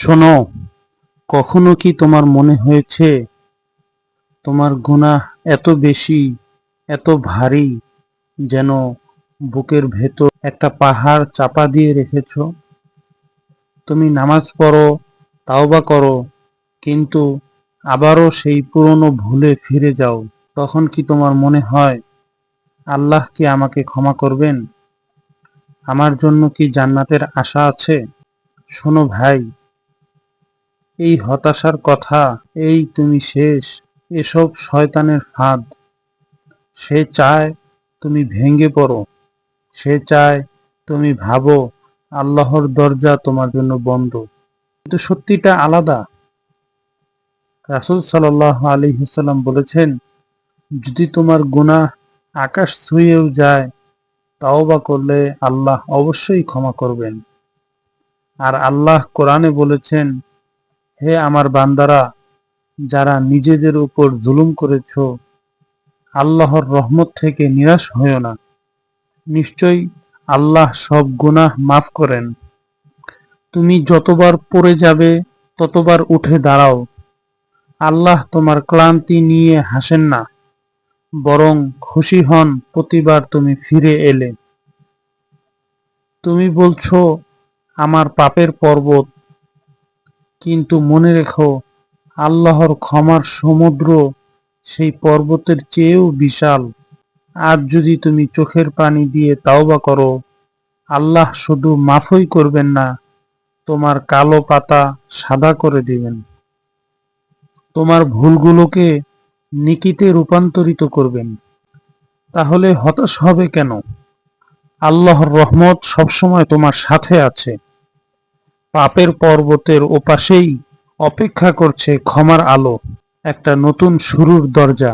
শোনো, কখনো কি তোমার মনে হয়েছে তোমার গুনাহ এত বেশি, এত ভারী যেন বুকের ভেতর একটা পাহাড় চাপা দিয়ে রেখেছ? তুমি নামাজ পড়ো, তাওবা করো, কিন্তু আবারও সেই পুরনো ভুলে ফিরে যাও। তখন কি তোমার মনে হয় আল্লাহ কি আমাকে ক্ষমা করবেন? আমার জন্য কি জান্নাতের আশা আছে? শোনো ভাই এই হতাশার কথা, এই তুমি শেষ, এসব শয়তানের ফাঁদ। সে চায় তুমি ভেঙে পড়ো, সে চায় তুমি ভাবো আল্লাহর দরজা তোমার জন্য বন্ধ। কিন্তু সত্যিটা আলাদা। রাসুল সাল্লাহ আলী হুসাল্লাম বলেছেন, যদি তোমার গুনাহ আকাশ ছুঁয়েও যায় তাও বা করলে আল্লাহ অবশ্যই ক্ষমা করবেন। আর আল্লাহ কোরআনে বলেছেন হে আমার বান্দারা, যারা নিজেদের উপর জুলুম করেছ, আল্লাহর রহমত থেকে নিরাশ হয়েও না। নিশ্চয়ই আল্লাহ সব গুনাহ মাফ করেন। তুমি যতবার পড়ে যাবে, ততবার উঠে দাঁড়াও। আল্লাহ তোমার ক্লান্তি নিয়ে হাসেন না, বরং খুশি হন প্রতিবার তুমি ফিরে এলে। তুমি বলছো, আমার পাপের পর্বত কিন্তু মনে রেখো, আল্লাহর ক্ষমার সমুদ্র সেই পর্বতের চেয়েও বিশাল। আর যদি তুমি চোখের পানি দিয়ে তাওবা করো, আল্লাহ শুধু মাফই করবেন না, তোমার কালো পাতা সাদা করে দিবেন। তোমার ভুলগুলোকে নিকিতে রূপান্তরিত করবেন। তাহলে হতাশ হবে কেন? আল্লাহর রহমত সবসময় তোমার সাথে আছে। পাপের পর্বতের ওপাশেই অপেক্ষা করছে ক্ষমার আলো একটা নতুন শুরুর দরজা।